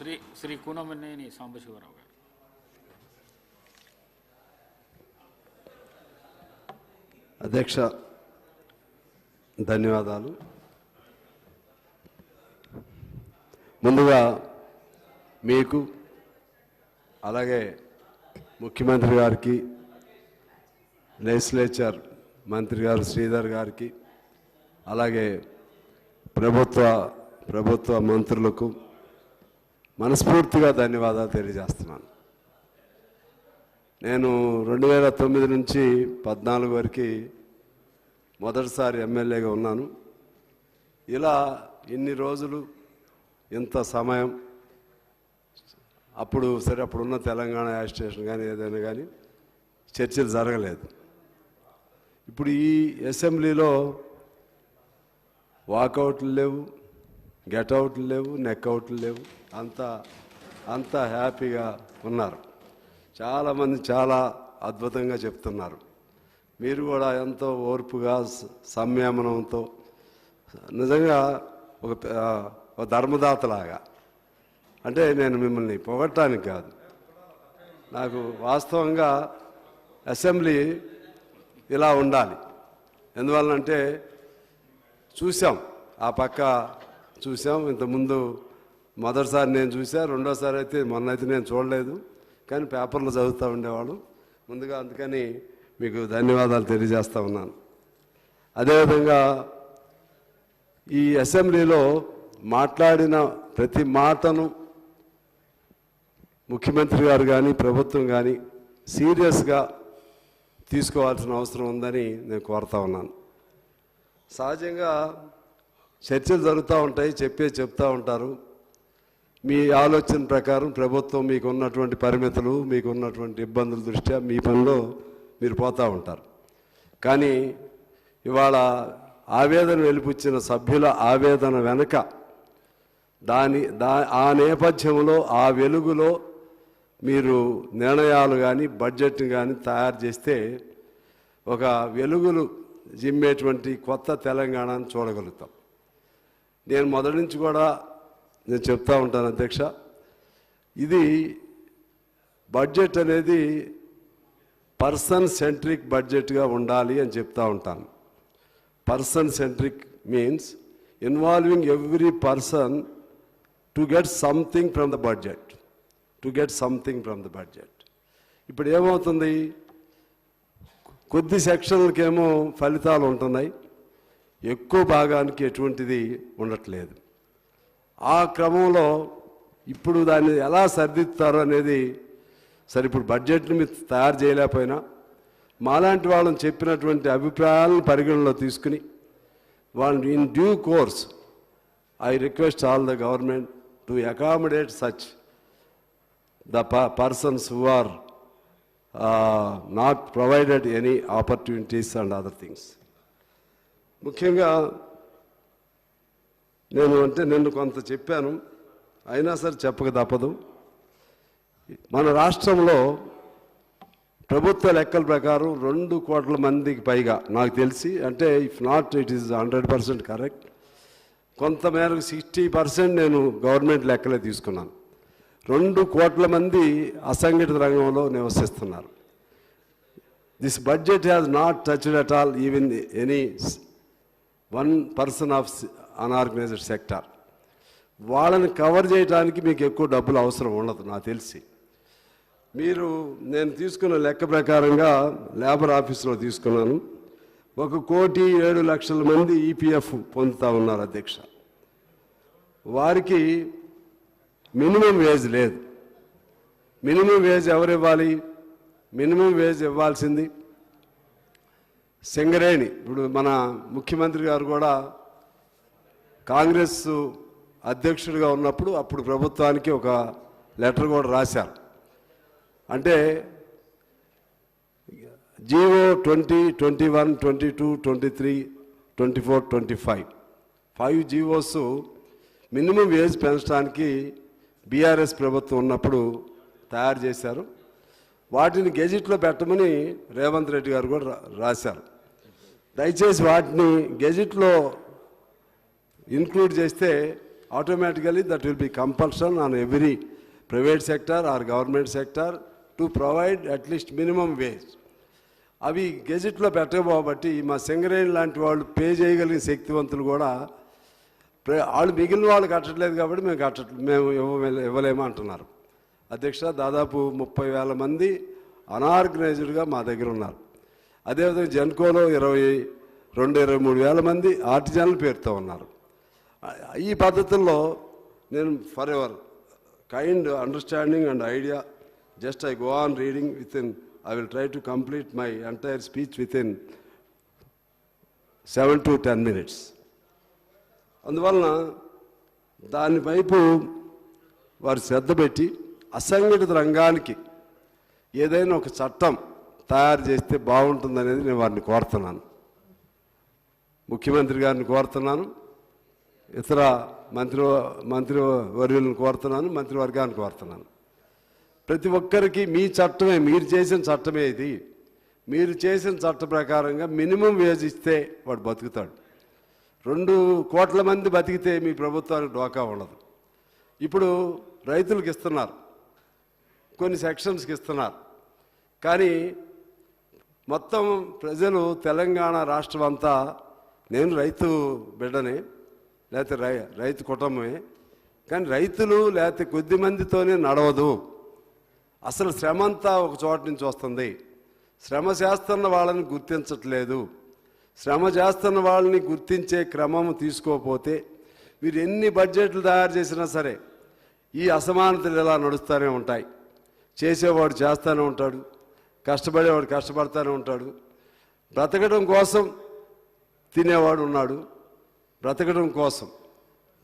శ్రీ శ్రీ కూనమనేని సాంబశివరావు గారు. అధ్యక్ష ధన్యవాదాలు. ముందుగా మీకు అలాగే ముఖ్యమంత్రి గారికి లెజిస్లేచర్ మంత్రి గారు శ్రీధర్ గారికి అలాగే ప్రభుత్వ ప్రభుత్వ మంత్రులకు మనస్ఫూర్తిగా ధన్యవాదాలు తెలియజేస్తున్నాను. నేను రెండు వేల తొమ్మిది నుంచి పద్నాలుగు వరకు మొదటిసారి ఎమ్మెల్యేగా ఉన్నాను. ఇలా ఇన్ని రోజులు ఇంత సమయం అప్పుడు సరే అప్పుడున్న తెలంగాణ స్టేషన్ కానీ ఏదైనా కానీ చర్చలు జరగలేదు. ఇప్పుడు ఈ అసెంబ్లీలో వాకౌట్లు లేవు గెట్అవుట్లు లేవు నెక్అవుట్లు లేవు. అంత అంత హ్యాపీగా ఉన్నారు. చాలామంది చాలా అద్భుతంగా చెప్తున్నారు. మీరు కూడా ఎంతో ఓర్పుగా సంయమనంతో నిజంగా ఒక ఒక ధర్మదాతలాగా. అంటే నేను మిమ్మల్ని పొగట్టడానికి కాదు. నాకు వాస్తవంగా అసెంబ్లీ ఇలా ఉండాలి. ఎందువల్లంటే చూసాం ఆ పక్క చూసాం ఇంతకుముందు మొదటిసారి నేను చూసా రెండోసారి అయితే మొన్న అయితే నేను చూడలేదు కానీ పేపర్లో చదువుతూ ఉండేవాడు ముందుగా అందుకని మీకు ధన్యవాదాలు తెలియజేస్తూ ఉన్నాను. అదేవిధంగా ఈ అసెంబ్లీలో మాట్లాడిన ప్రతి మాటను ముఖ్యమంత్రి గారు కానీ ప్రభుత్వం కానీ సీరియస్గా తీసుకోవాల్సిన అవసరం ఉందని నేను కోరుతా ఉన్నాను. సహజంగా చర్చలు జరుగుతూ ఉంటాయి చెప్పే చెప్తూ ఉంటారు. మీ ఆలోచన ప్రకారం ప్రభుత్వం మీకు ఉన్నటువంటి పరిమితులు మీకు ఉన్నటువంటి ఇబ్బందుల దృష్ట్యా మీ పనిలో మీరు పోతూ ఉంటారు. కానీ ఇవాళ ఆవేదన వెలిపుచ్చిన సభ్యుల ఆవేదన వెనుక దాని దా ఆ నేపథ్యంలో ఆ వెలుగులో మీరు నిర్ణయాలు కానీ బడ్జెట్ని కానీ తయారు చేస్తే ఒక వెలుగులు జిమ్మేటువంటి కొత్త తెలంగాణను చూడగలుగుతాం. నేను మొదటి నుంచి కూడా నేను చెప్తా ఉంటాను అధ్యక్ష. ఇది బడ్జెట్ అనేది పర్సన్ సెంట్రిక్ బడ్జెట్గా ఉండాలి అని చెప్తా ఉంటాను. Person centric means involving every person to get something from the budget to get something from the budget. ఇప్పుడు ఏమవుతుంది? కొద్ది సెక్షన్లకేమో ఫలితాలు ఉంటున్నాయి. ఎక్కువ భాగానికి ఎటువంటిది ఉండట్లేదు. ఆ క్రమంలో ఇప్పుడు దాన్ని ఎలా సరిదిద్దుతారు అనేది సరే ఇప్పుడు బడ్జెట్ని మీరు తయారు చేయలేకపోయినా మాలాంటి వాళ్ళని చెప్పినటువంటి అభిప్రాయాలను పరిగణలో తీసుకుని వాళ్ళని in due course I request all the government to accommodate such the persons who are not provided any opportunities and other things ముఖ్యంగా నేను అంటే నిన్ను కొంత చెప్పాను. అయినా సరే చెప్పక తప్పదు. మన రాష్ట్రంలో ప్రభుత్వ లెక్కల ప్రకారం రెండు కోట్ల మందికి పైగా నాకు తెలిసి అంటే if not it is hundred percent correct కొంతమేరకు సిక్స్టీ పర్సెంట్ నేను గవర్నమెంట్ లెక్కలే తీసుకున్నాను. రెండు కోట్ల మంది అసంఘటిత రంగంలో నివసిస్తున్నారు. This budget has not touched at all even any one person of unorganised sector. వాళ్ళని కవర్ చేయడానికి మీకు ఎక్కువ డబ్బులు అవసరం ఉండదు నాకు తెలిసి. మీరు నేను తీసుకున్న లెక్క ప్రకారంగా లేబర్ ఆఫీస్లో తీసుకున్నాను. ఒక కోటి ఏడు లక్షల మంది ఈపీఎఫ్ పొందుతా ఉన్నారు అధ్యక్ష. వారికి మినిమం వేజ్ లేదు. మినిమం వేజ్ ఎవరు ఇవ్వాలి? మినిమం వేజ్ ఇవ్వాల్సింది సింగరేణి. ఇప్పుడు మన ముఖ్యమంత్రి గారు కూడా కాంగ్రెస్ అధ్యక్షుడిగా ఉన్నప్పుడు అప్పుడు ప్రభుత్వానికి ఒక లెటర్ కూడా రాశారు. అంటే GO twenty twenty one twenty two twenty three twenty four twenty five. Five GOs minimum wage పెంచడానికి బీఆర్ఎస్ ప్రభుత్వం ఉన్నప్పుడు తయారు చేశారు. వాటిని గెజిట్లో పెట్టమని రేవంత్ రెడ్డి గారు కూడా రాశారు. దయచేసి వాటిని గెజిట్లో ఇంక్లూడ్ చేస్తే automatically that will be compulsion on every private sector or government sector to provide at least minimum wage అవి గెజెట్లో పెట్టబోబట్టి మా సింగరేణి లాంటి వాళ్ళు పే చేయగలిగిన శక్తివంతులు కూడా వాళ్ళు మిగిలిన వాళ్ళు కట్టట్లేదు కాబట్టి మేము కట్ట మేము ఇవ్వ ఇవ్వలేము అంటున్నారు. అధ్యక్ష దాదాపు ముప్పై వేల మంది అనార్గనైజ్డ్గా మా దగ్గర ఉన్నారు. అదేవిధంగా జెన్కోలో ఇరవై రెండు ఇరవై మూడు వేల మంది ఆర్టిజన్ల పేరుతో ఉన్నారు. ఈ పద్ధతుల్లో నేను for ever kind understanding and idea just I go on reading within I will try to complete my entire speech within seven to ten minutes. అందువలన దాని వైపు వారు శ్రద్ధ పెట్టి అసంఘటిత రంగానికి ఏదైనా ఒక చట్టం తయారు చేస్తే బాగుంటుందనేది నేను వారిని కోరుతున్నాను. ముఖ్యమంత్రి గారిని కోరుతున్నాను. ఇతర మంత్రి మంత్రి వర్యులను కోరుతున్నాను మంత్రివర్గాన్ని కోరుతున్నాను. ప్రతి ఒక్కరికి మీ చట్టమే మీరు చేసిన చట్టమే ఇది. మీరు చేసిన చట్ట ప్రకారంగా మినిమం వేజ్ ఇస్తే వాడు బతుకుతాడు. రెండు కోట్ల మంది బతికితే మీ ప్రభుత్వానికి డోకా ఉండదు. ఇప్పుడు రైతులకు ఇస్తున్నారు. కొన్ని సెక్షన్స్కి ఇస్తున్నారు. కానీ మొత్తం ప్రజలు తెలంగాణ రాష్ట్రం అంతా నేను రైతు బిడ్డనే లేకపోతే రై రైతు కుటుంబమే. కానీ రైతులు లేకపోతే కొద్ది మందితోనే నడవదు. అసలు శ్రమ అంతా ఒక చోట నుంచి వస్తుంది. శ్రమ చేస్తున్న వాళ్ళని గుర్తించట్లేదు. శ్రమ చేస్తున్న వాళ్ళని గుర్తించే క్రమం తీసుకోకపోతే మీరు ఎన్ని బడ్జెట్లు తయారు చేసినా సరే ఈ అసమానతలు ఇలా నడుస్తూనే ఉంటాయి. చేసేవాడు చేస్తూనే ఉంటాడు. కష్టపడేవాడు కష్టపడతానే ఉంటాడు. బ్రతకడం కోసం తినేవాడు ఉన్నాడు. బ్రతకడం కోసం.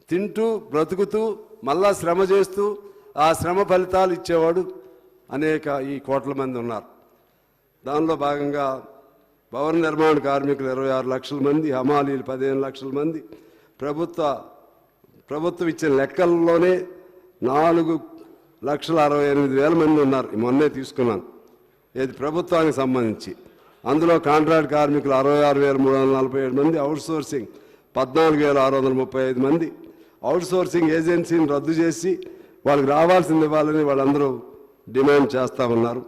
తింటూ బ్రతుకుతూ మళ్ళా శ్రమ చేస్తూ ఆ శ్రమ ఫలితాలు ఇచ్చేవాడు అనేక ఈ కోట్ల మంది ఉన్నారు. దానిలో భాగంగా భవన నిర్మాణ కార్మికులు ఇరవై ఆరు లక్షల మంది హమాలీలు పదిహేను లక్షల మంది. ప్రభుత్వ ప్రభుత్వం ఇచ్చిన లెక్కల్లోనే నాలుగు లక్షల అరవై ఎనిమిది వేల మంది ఉన్నారు. ఈ మొన్నే తీసుకున్నాను. ఇది ప్రభుత్వానికి సంబంధించి. అందులో కాంట్రాక్ట్ కార్మికులు అరవై ఆరు వేల మూడు వందల నలభై ఏడు మంది అవుట్ సోర్సింగ్ పద్నాలుగు వేల ఆరు వందల ముప్పై ఐదు మంది అవుట్ సోర్సింగ్ ఏజెన్సీని రద్దు చేసి వాళ్ళకి రావాల్సింది ఇవ్వాలని వాళ్ళందరూ డిమాండ్ చేస్తూ ఉన్నారు.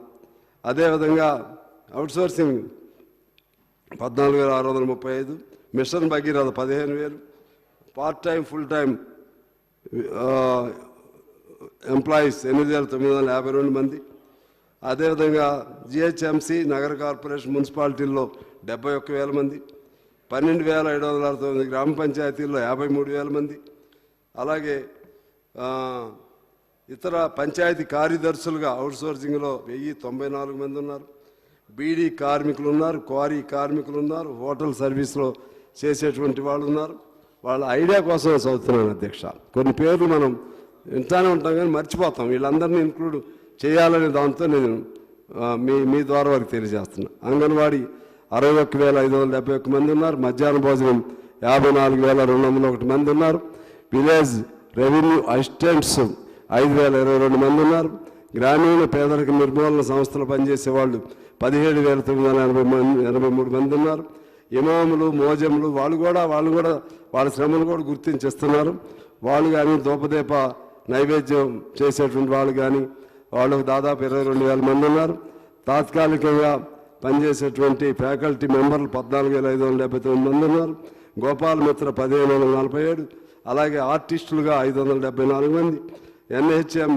అదేవిధంగా అవుట్సోర్సింగ్ పద్నాలుగు వేల ఆరు వందల ముప్పై ఐదు మిషన్ భగీరథ పదిహేను వేలు part time full time employees ఎనిమిది వేల తొమ్మిది వందల యాభై రెండు మంది. అదేవిధంగా జిహెచ్ఎంసి నగర కార్పొరేషన్ మున్సిపాలిటీల్లో డెబ్బై ఒక్క వేల మంది. పన్నెండు వేల ఏడు వందల అరవై తొమ్మిది గ్రామ పంచాయతీల్లో యాభై మూడు వేల మంది. అలాగే ఇతర పంచాయతీ కార్యదర్శులుగా అవుట్సోర్సింగ్లో వెయ్యి తొంభై నాలుగు మంది ఉన్నారు. బీడీ కార్మికులు ఉన్నారు క్వారీ కార్మికులు ఉన్నారు హోటల్ సర్వీస్లో చేసేటువంటి వాళ్ళు ఉన్నారు. వాళ్ళ ఐడియా కోసం చదువుతున్నాను అధ్యక్ష. కొన్ని పేర్లు మనం వింటానే ఉంటాం కానీ మర్చిపోతాం. వీళ్ళందరినీ ఇంక్లూడ్ చేయాలనే దాంతో నేను మీ మీ ద్వారా వారికి తెలియజేస్తున్నా. అంగన్వాడీ అరవై ఒక్క వేల ఐదు వందల డెబ్బై ఒక్క మంది ఉన్నారు. మధ్యాహ్న భోజనం యాభై నాలుగు వేల రెండు వందల ఒకటి మంది ఉన్నారు. విలేజ్ రెవెన్యూ అసిస్టెంట్స్ ఐదు వేల ఇరవై రెండు మంది ఉన్నారు. గ్రామీణ పేదరిక నిర్మూలన సంస్థలు పనిచేసే వాళ్ళు పదిహేడు వేల తొమ్మిది వందల ఎనభై మంది ఎనభై మూడు మంది ఉన్నారు. ఇమాములు మోజములు వాళ్ళు కూడా వాళ్ళు కూడా వాళ్ళ శ్రమను కూడా గుర్తించిస్తున్నారు. వాళ్ళు కానీ దూపదీప నైవేద్యం చేసేటువంటి వాళ్ళు కానీ వాళ్ళు దాదాపు ఇరవై రెండు వేల మంది ఉన్నారు. తాత్కాలికంగా పనిచేసేటువంటి ఫ్యాకల్టీ మెంబర్లు పద్నాలుగు వేల ఐదు వందల డెబ్బై తొమ్మిది మంది ఉన్నారు. గోపాల్ మిత్ర పదిహేను వందల నలభై ఏడు. అలాగే ఆర్టిస్టులుగా ఐదు వందల డెబ్బై నాలుగు మంది. ఎన్హెచ్ఎం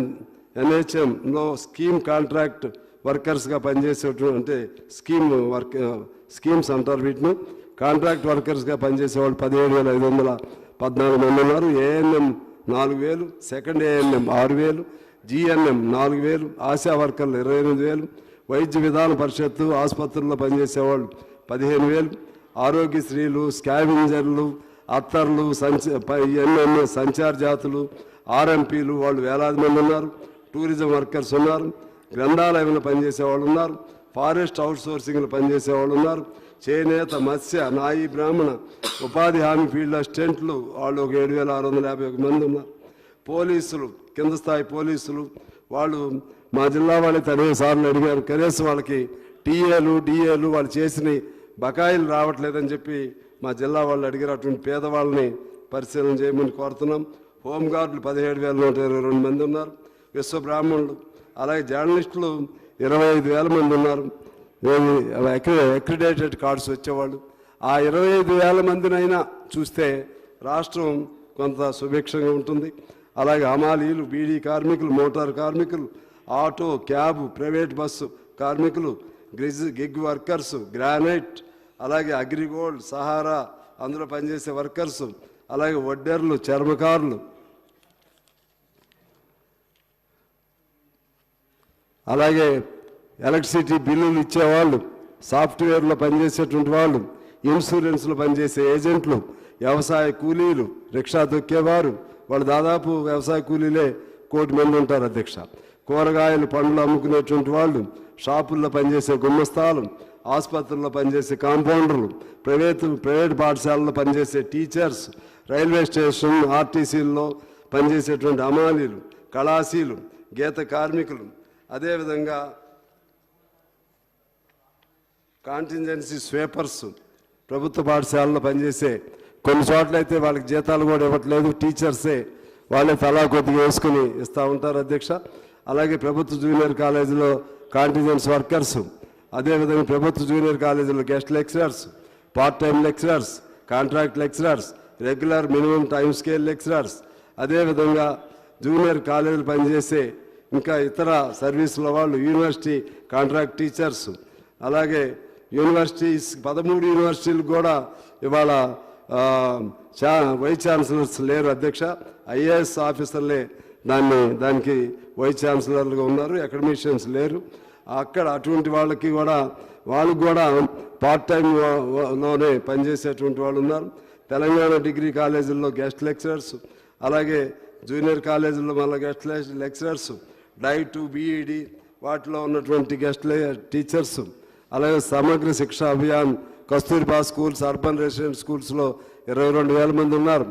ఎన్హెచ్ఎంలో స్కీమ్ కాంట్రాక్ట్ వర్కర్స్గా పనిచేసేటువంటి స్కీమ్ వర్క్ స్కీమ్స్ అంటారు వీటిని. కాంట్రాక్ట్ వర్కర్స్గా పనిచేసే వాళ్ళు పదిహేడు వేల ఐదు వందల పద్నాలుగు మంది ఉన్నారు. ఏఎన్ఎం నాలుగు వేలు సెకండ్ ఏఎన్ఎం ఆరు వేలు జిఎన్ఎం నాలుగు వేలు ఆశా వర్కర్లు ఇరవై ఎనిమిది వేలు వైద్య విధాన పరిషత్తు ఆసుపత్రుల్లో పనిచేసేవాళ్ళు పదిహేను వేలు. ఆరోగ్యశ్రీలు స్కావెంజర్లు అత్తర్లు సంచ ఎన్నెన్నో సంచార జాతులు ఆర్ఎంపీలు వాళ్ళు వేలాది మంది ఉన్నారు. టూరిజం వర్కర్స్ ఉన్నారు. గ్రంథాలయంలో పనిచేసే వాళ్ళు ఉన్నారు. ఫారెస్ట్ అవుట్సోర్సింగ్లో పనిచేసే వాళ్ళు ఉన్నారు. చేనేత మత్స్య నాయి బ్రాహ్మణ ఉపాధి హామీ ఫీల్డ్ అసిస్టెంట్లు వాళ్ళు ఒక ఏడు వేల ఆరు వందల యాభై ఒక మంది ఉన్నారు. పోలీసులు కింద స్థాయి పోలీసులు వాళ్ళు మా జిల్లా వాళ్ళకి అనేక సార్లు అడిగారు. కనీసం వాళ్ళకి టీఏలు డిఏలు వాళ్ళు చేసిన బకాయిలు రావట్లేదని చెప్పి మా జిల్లా వాళ్ళు అడిగినటువంటి పేదవాళ్ళని పరిశీలన చేయమని కోరుతున్నాం. హోంగార్డులు పదిహేడు వేల నూట ఇరవై రెండు మంది ఉన్నారు. విశ్వ బ్రాహ్మణులు అలాగే జర్నలిస్టులు ఇరవై ఐదు వేల మంది ఉన్నారు. అక్రిడేటెడ్ కార్డ్స్ వచ్చేవాళ్ళు. ఆ ఇరవై ఐదు వేల మందినైనా చూస్తే రాష్ట్రం కొంత సుభిక్షంగా ఉంటుంది. అలాగే హమాలీలు బీడీ కార్మికులు మోటార్ కార్మికులు ఆటో క్యాబ్ ప్రైవేట్ బస్సు కార్మికులు గ్రిజ్ గిగ్ వర్కర్స్ గ్రానైట్ అలాగే అగ్రిగోల్డ్ సహారా అందులో పనిచేసే వర్కర్స్ అలాగే వడ్డర్లు చర్మకారులు. అలాగే ఎలక్ట్రిసిటీ బిల్లులు ఇచ్చేవాళ్ళు సాఫ్ట్వేర్లో పనిచేసేటువంటి వాళ్ళు ఇన్సూరెన్స్లో పనిచేసే ఏజెంట్లు వ్యవసాయ కూలీలు రిక్షా దొక్కేవారు వాళ్ళు దాదాపు వ్యవసాయ కూలీలే కోటి మంది ఉంటారు అధ్యక్ష. కూరగాయలు పండ్లు అమ్ముకునేటువంటి వాళ్ళు షాపుల్లో పనిచేసే గుమ్మస్తాలు ఆసుపత్రుల్లో పనిచేసే కాంపౌండర్లు ప్రైవేట్ ప్రైవేట్ పాఠశాలలో పనిచేసే టీచర్స్ రైల్వే స్టేషన్ ఆర్టీసీల్లో పనిచేసేటువంటి అమాలీలు కళాశీలు గీత కార్మికులు. అదేవిధంగా కాంటింజెన్సీ స్వేపర్స్ ప్రభుత్వ పాఠశాలలో పనిచేసే కొన్ని చోట్ల అయితే వాళ్ళకి జీతాలు కూడా ఇవ్వట్లేదు టీచర్సే వాళ్ళే తలా కొద్దిగా వేసుకుని ఇస్తూ ఉంటారు అధ్యక్ష. అలాగే ప్రభుత్వ జూనియర్ కాలేజీలో కాంటిజెన్స్ వర్కర్స్ అదేవిధంగా ప్రభుత్వ జూనియర్ కాలేజీలో guest lecturers part time lecturers contract lecturers regular minimum time scale lecturers అదేవిధంగా జూనియర్ కాలేజీలు పనిచేసే ఇంకా ఇతర సర్వీసుల వాళ్ళు యూనివర్సిటీ కాంట్రాక్ట్ టీచర్స్ అలాగే యూనివర్సిటీస్ పదమూడు యూనివర్సిటీలు కూడా ఇవాళ చా వైస్ ఛాన్సలర్స్ లేరు అధ్యక్ష. ఐఏఎస్ ఆఫీసర్లే దాన్ని దానికి వైస్ ఛాన్సలర్లుగా ఉన్నారు అకాడమిషియన్స్ లేరు. అక్కడ అటువంటి వాళ్ళకి కూడా వాళ్ళకి కూడా పార్ట్ టైం లోనే పనిచేసేటువంటి వాళ్ళు ఉన్నారు. తెలంగాణ డిగ్రీ కాలేజీల్లో గెస్ట్ లెక్చరర్స్ అలాగే జూనియర్ కాలేజీల్లో మళ్ళీ గెస్ట్ లెక్చరర్స్ డైట్ బీఈడి వాటిలో ఉన్నటువంటి గెస్ట్ టీచర్స్ అలాగే Samagra Shiksha Abhiyan Kasturba schools urban resident స్కూల్స్లో ఇరవై రెండు వేల మంది ఉన్నారు.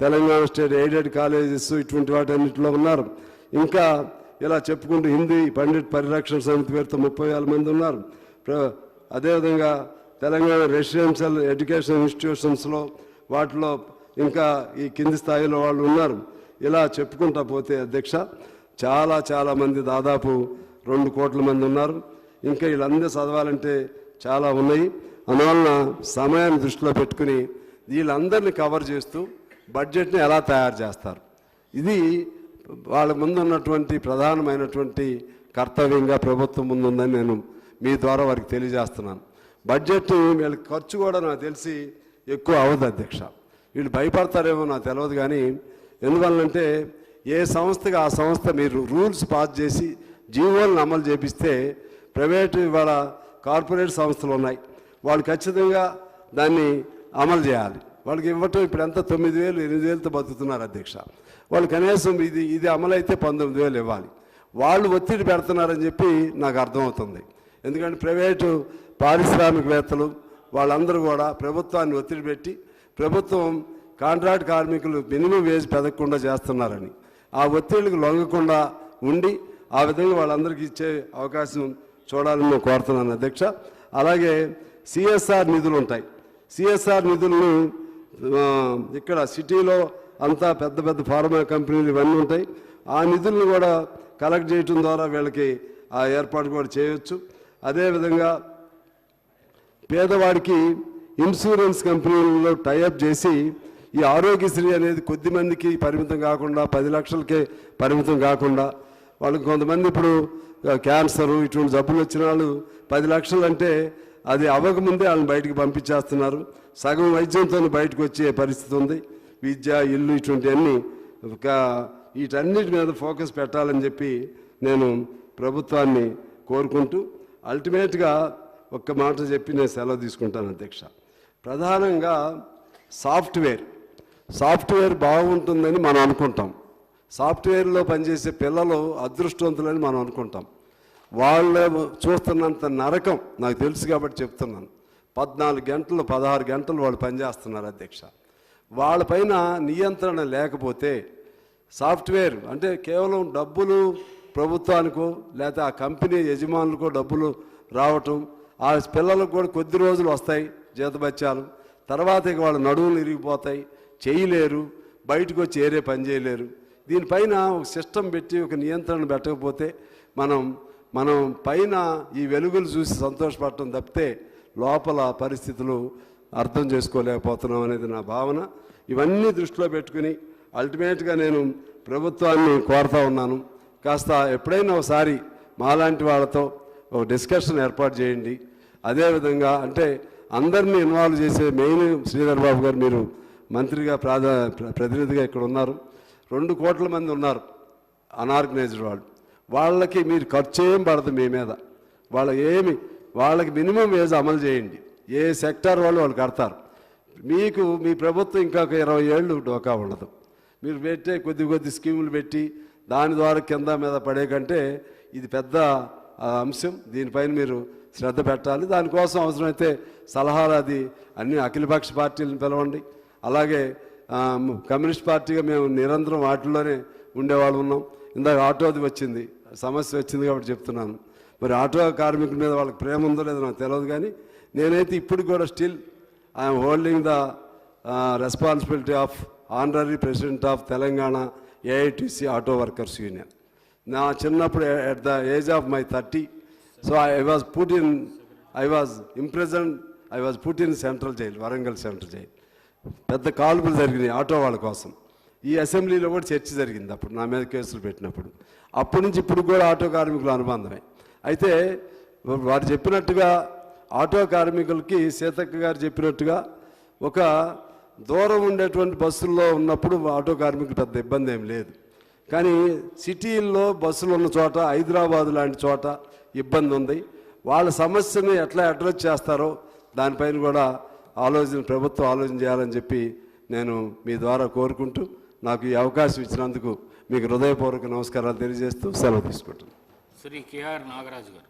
తెలంగాణ స్టేట్ ఎయిడెడ్ కాలేజెస్ ఇటువంటి వాటన్నిటిలో ఉన్నారు. ఇంకా ఇలా చెప్పుకుంటూ హిందీ పండిట్ పరిరక్షణ సమితి పేరుతో ముప్పై వేల మంది ఉన్నారు. ప్ర- అదేవిధంగా తెలంగాణ రెసిడెన్షియల్ ఎడ్యుకేషన్ ఇన్స్టిట్యూషన్స్లో వాటిలో ఇంకా ఈ కింది స్థాయిలో వాళ్ళు ఉన్నారు. ఇలా చెప్పుకుంటా పోతే అధ్యక్ష చాలా చాలా మంది దాదాపు రెండు కోట్ల మంది ఉన్నారు. ఇంకా వీళ్ళందరూ చదవాలంటే చాలా ఉన్నాయి. అందువలన సమయాన్ని దృష్టిలో పెట్టుకుని వీళ్ళందరినీ కవర్ చేస్తూ బడ్జెట్ని ఎలా తయారు చేస్తారు? ఇది వాళ్ళ ముందున్నటువంటి ప్రధానమైనటువంటి కర్తవ్యంగా ప్రభుత్వం ముందుందని నేను మీ ద్వారా వారికి తెలియజేస్తున్నాను. బడ్జెట్ వీళ్ళకి ఖర్చు కూడా నాకు తెలిసి ఎక్కువ అవ్వదు అధ్యక్ష. వీళ్ళు భయపడతారేమో నాకు తెలియదు కానీ ఎందువల్లంటే ఏ సంస్థగా ఆ సంస్థ మీరు రూల్స్ పాస్ చేసి జీవోలను అమలు చేపిస్తే ప్రైవేటు ఇవాళ కార్పొరేట్ సంస్థలు ఉన్నాయి. వాళ్ళు ఖచ్చితంగా దాన్ని అమలు చేయాలి. వాళ్ళకి ఇవ్వటం ఇప్పుడు ఎంత? తొమ్మిది వేలు ఎనిమిది వేలతో బతుకుతున్నారు అధ్యక్ష. వాళ్ళు కనీసం ఇది ఇది అమలైతే పంతొమ్మిది వేలు ఇవ్వాలి. వాళ్ళు ఒత్తిడి పెడుతున్నారని చెప్పి నాకు అర్థమవుతుంది. ఎందుకంటే ప్రైవేటు పారిశ్రామికవేత్తలు వాళ్ళందరూ కూడా ప్రభుత్వాన్ని ఒత్తిడి పెట్టి ప్రభుత్వం కాంట్రాక్ట్ కార్మికులు మినిమం వేజ్ పెదగకుండా చేస్తున్నారని. ఆ ఒత్తిడికి లొంగకుండా ఉండి ఆ విధంగా వాళ్ళందరికీ ఇచ్చే అవకాశం చూడాలని నేను కోరుతున్నాను అధ్యక్ష. అలాగే సిఎస్ఆర్ నిధులు ఉంటాయి సిఎస్ఆర్ నిధులను ఇక్కడ సిటీలో అంతా పెద్ద పెద్ద ఫార్మా కంపెనీలు ఇవన్నీ ఉంటాయి. ఆ నిధులను కూడా కలెక్ట్ చేయటం ద్వారా వీళ్ళకి ఆ ఏర్పాటు కూడా చేయొచ్చు. అదేవిధంగా పేదవాడికి ఇన్సూరెన్స్ కంపెనీలలో టైఅప్ చేసి ఈ ఆరోగ్యశ్రీ అనేది కొద్ది మందికి పరిమితం కాకుండా పది లక్షలకే పరిమితం కాకుండా వాళ్ళకి కొంతమంది ఇప్పుడు క్యాన్సరు ఇటువంటి జబ్బులు వచ్చిన వాళ్ళు పది లక్షలు అంటే అది అవ్వకముందే వాళ్ళని బయటికి పంపించేస్తున్నారు. సగం వైద్యంతో బయటకు వచ్చే పరిస్థితి ఉంది. విద్య ఇల్లు ఇటువంటివన్నీ ఒక వీటన్నిటి మీద ఫోకస్ పెట్టాలని చెప్పి నేను ప్రభుత్వాన్ని కోరుకుంటూ అల్టిమేట్గా ఒక్క మాట చెప్పి నేను సెలవు తీసుకుంటాను అధ్యక్ష. ప్రధానంగా సాఫ్ట్వేర్. సాఫ్ట్వేర్ బాగుంటుందని మనం అనుకుంటాం. సాఫ్ట్వేర్లో పనిచేసే పిల్లలు అదృష్టవంతులని మనం అనుకుంటాం. వాళ్ళు చూస్తున్నంత నరకం నాకు తెలుసు కాబట్టి చెప్తున్నాను. పద్నాలుగు గంటలు పదహారు గంటలు వాళ్ళు పనిచేస్తున్నారు అధ్యక్ష. వాళ్ళపైన నియంత్రణ లేకపోతే సాఫ్ట్వేర్ అంటే కేవలం డబ్బులు ప్రభుత్వానికో లేకపోతే ఆ కంపెనీ యజమానులకో డబ్బులు రావటం ఆ పిల్లలకు కూడా కొద్ది రోజులు వస్తాయి జీతబత్యాలు తర్వాత ఇక వాళ్ళ నడువులు ఇరిగిపోతాయి చేయలేరు బయటకు వచ్చి ఏరే పని చేయలేరు. దీనిపైన ఒక సిస్టమ్ పెట్టి ఒక నియంత్రణ పెట్టకపోతే మనం మనం పైన ఈ వెలుగులు చూసి సంతోషపడటం తప్పితే లోపల పరిస్థితులు అర్థం చేసుకోలేకపోతున్నాం అనేది నా భావన. ఇవన్నీ దృష్టిలో పెట్టుకుని అల్టిమేట్గా నేను ప్రభుత్వాన్ని కోరుతా ఉన్నాను. కాస్త ఎప్పుడైనా ఒకసారి మాలాంటి వాళ్ళతో ఒక డిస్కషన్ ఏర్పాటు చేయండి. అదేవిధంగా అంటే అందరినీ ఇన్వాల్వ్ చేసే మెయిన్ శ్రీధర్ బాబు గారు మీరు మంత్రిగా ప్రాధా ప్రతినిధిగా ఇక్కడ ఉన్నారు. రెండు కోట్ల మంది ఉన్నారు అనార్గనైజ్డ్ వాళ్ళు. వాళ్ళకి మీరు ఖర్చు ఏం పడదు మీ మీద. వాళ్ళకి ఏమి వాళ్ళకి మినిమం వేజ్ అమలు చేయండి. ఏ సెక్టార్ వాళ్ళు వాళ్ళు కడతారు. మీకు మీ ప్రభుత్వం ఇంకా ఒక ఇరవై ఏళ్ళు డోకా ఉండదు. మీరు పెట్టే కొద్ది కొద్ది స్కీములు పెట్టి దాని ద్వారా కింద మీద పడే కంటే ఇది పెద్ద అంశం. దీనిపైన మీరు శ్రద్ధ పెట్టాలి. దానికోసం అవసరమైతే సలహాలు అది అన్ని అఖిలపక్ష పార్టీలను పిలవండి. అలాగే కమ్యూనిస్ట్ పార్టీగా మేము నిరంతరం వాటిల్లోనే ఉండేవాళ్ళు ఉన్నాం. ఇందాక ఆటోది వచ్చింది. సమస్య వచ్చింది కాబట్టి చెప్తున్నాను. మరి ఆటో కార్మికుల మీద వాళ్ళకి ప్రేమ ఉందో లేదో నాకు తెలియదు కానీ నేనైతే ఇప్పుడు కూడా still I'm holding the responsibility of honorary president of Telangana AITC auto workers union. నా చిన్నప్పుడు at the age of my thirty so I was put in I was imprisoned I was put in central jail Warangal central jail. పెద్ద కాల్పులు జరిగినాయి auto వాళ్ళ కోసం. ఈ అసెంబ్లీలో కూడా చర్చ జరిగింది అప్పుడు నా మీద కేసులు పెట్టినప్పుడు. అప్పటి నుంచి ఇప్పుడు కూడా ఆటో కార్మికుల అనుబంధమే. అయితే వారు చెప్పినట్టుగా ఆటో కార్మికులకి సీతక్క గారు చెప్పినట్టుగా ఒక దూరం ఉండేటువంటి బస్సుల్లో ఉన్నప్పుడు ఆటో కార్మికులు పెద్ద ఇబ్బంది ఏం లేదు. కానీ సిటీల్లో బస్సులు ఉన్న చోట హైదరాబాద్ లాంటి చోట ఇబ్బంది ఉంది. వాళ్ళ సమస్యను ఎట్లా అడ్రస్ చేస్తారో దానిపైన కూడా ఆలోచన ప్రభుత్వం ఆలోచన చేయాలని చెప్పి నేను మీ ద్వారా కోరుకుంటూ నాకు ఈ అవకాశం ఇచ్చినందుకు మీకు హృదయపూర్వక నమస్కారాలు తెలియజేస్తూ సెలవు తీసుకుంటున్నాను శ్రీ కేఆర్ నాగరాజు గారు.